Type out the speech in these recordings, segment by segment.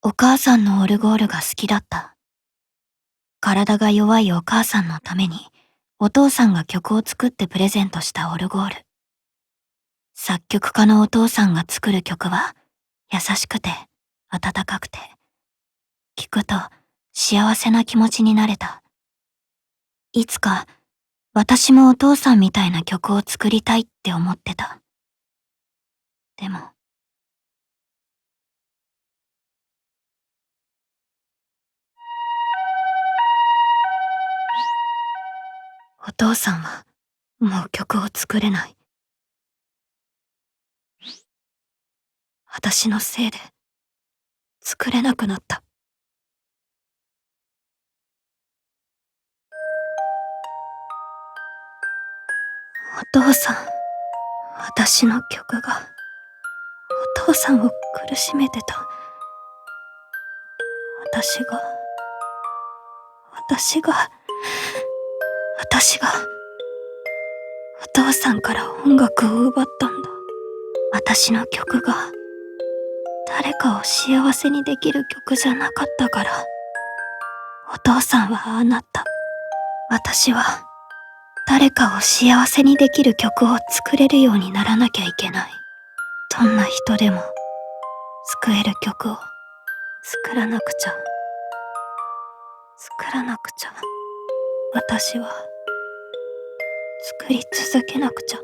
お母さんのオルゴールが好きだった。体が弱いお母さんのために、お父さんが曲を作ってプレゼントしたオルゴール。作曲家のお父さんが作る曲は、優しくて、温かくて、聴くと幸せな気持ちになれた。いつか、私もお父さんみたいな曲を作りたいって思ってた。でも、お父さんはもう曲を作れない。私のせいで作れなくなった。お父さん、私の曲がお父さんを苦しめてた。私が、私が、私が、お父さんから音楽を奪ったんだ。私の曲が、誰かを幸せにできる曲じゃなかったから、お父さんはああなった。私は、誰かを幸せにできる曲を作れるようにならなきゃいけない。どんな人でも、救える曲を作らなくちゃ。作らなくちゃ。私は、作り続けなくちゃ。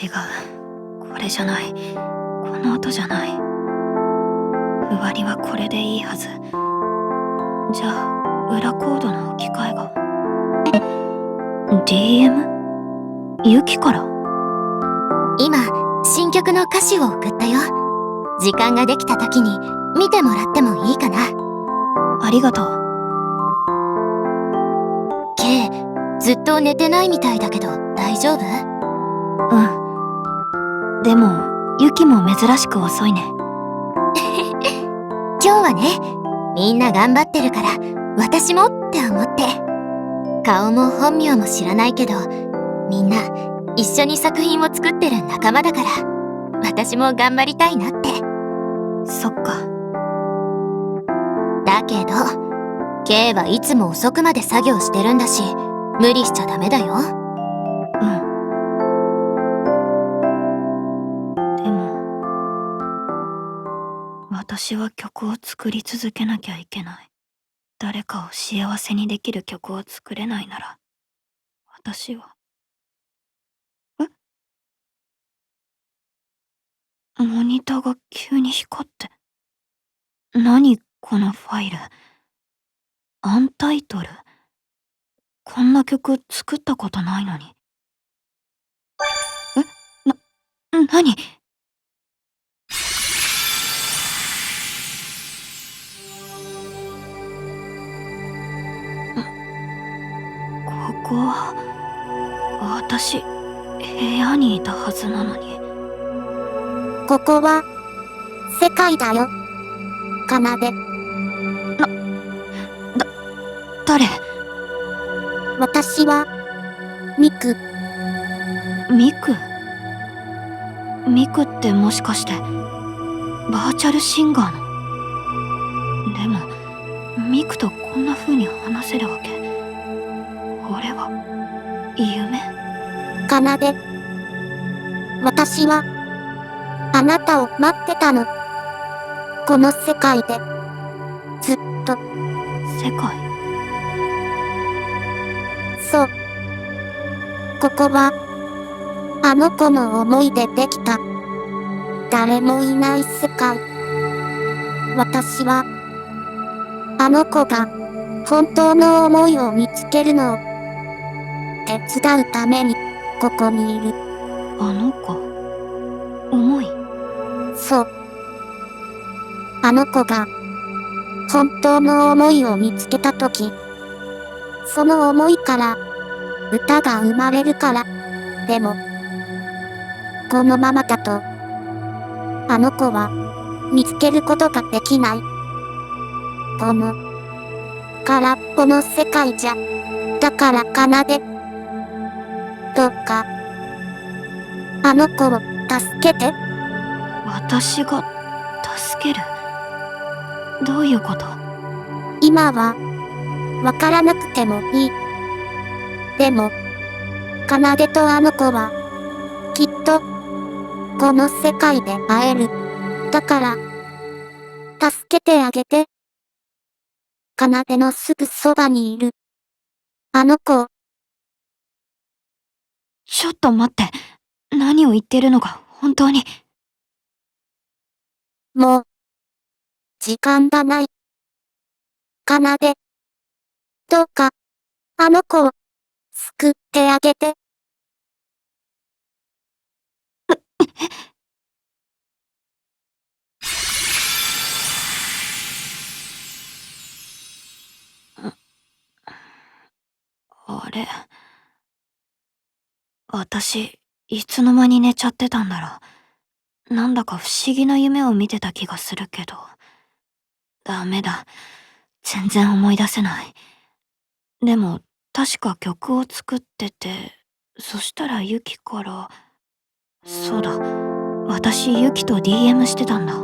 違う。これじゃない。この音じゃない。ふわりはこれでいいはず。じゃあ、裏コードの置き換えが。DM? ユキから？今、新曲の歌詞を送ったよ。時間ができた時に見てもらってもいいかな。ありがとう。K、ずっと寝てないみたいだけど大丈夫？うん。でも、ユキも珍しく遅いね。今日はね、みんな頑張ってるから、私もって思って。顔も本名も知らないけど、みんな一緒に作品を作ってる仲間だから、私も頑張りたいなって。そっか。だけど、K はいつも遅くまで作業してるんだし、無理しちゃダメだよ。うん。でも、私は曲を作り続けなきゃいけない。誰かを幸せにできる曲を作れないなら、私は。え？モニターが急に光って。何このファイル？アンタイトル？こんな曲作ったことないのに。え？な、な私、部屋にいたはずなのに。ここは、世界だよ。かなで、誰？私は、ミク、ミク？ミクってもしかして、バーチャルシンガーの？でも、ミクとこんな風に話せるかなで。私は、あなたを待ってたの。この世界で、ずっと、世界そう。ここは、あの子の思いでできた、誰もいない世界。私は、あの子が、本当の思いを見つけるのを、手伝うために、ここにいる。あの子重いそう。あの子が、本当の思いを見つけたとき、その思いから、歌が生まれるから。でも、このままだと、あの子は、見つけることができない。この、空っぽの世界じゃ、だから奏で。どうか、あの子を助けて。私が助ける？どういうこと？今は、わからなくてもいい。でも、奏とあの子は、きっと、この世界で会える。だから、助けてあげて。奏のすぐそばにいる。あの子を、ちょっと待って何を言ってるのか本当にもう、時間がない。奏どうか、あの子を、救ってあげて。あれ？私いつの間に寝ちゃってたんだろう。なんだか不思議な夢を見てた気がするけど。ダメだ。全然思い出せない。でも確か曲を作っててそしたらユキからそうだ。私ユキと DM してたんだ。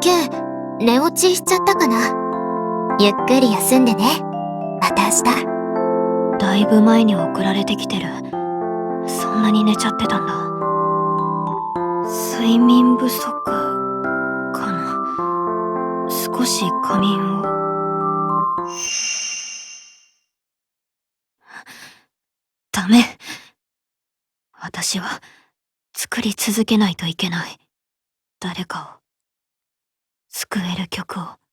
ケイ、寝落ちしちゃったかな？ゆっくり休んでね。また明日。だいぶ前に送られてきてる。そんなに寝ちゃってたんだ。睡眠不足かな。少し仮眠を。ダメ。私は作り続けないといけない。誰かを。救える曲を。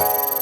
you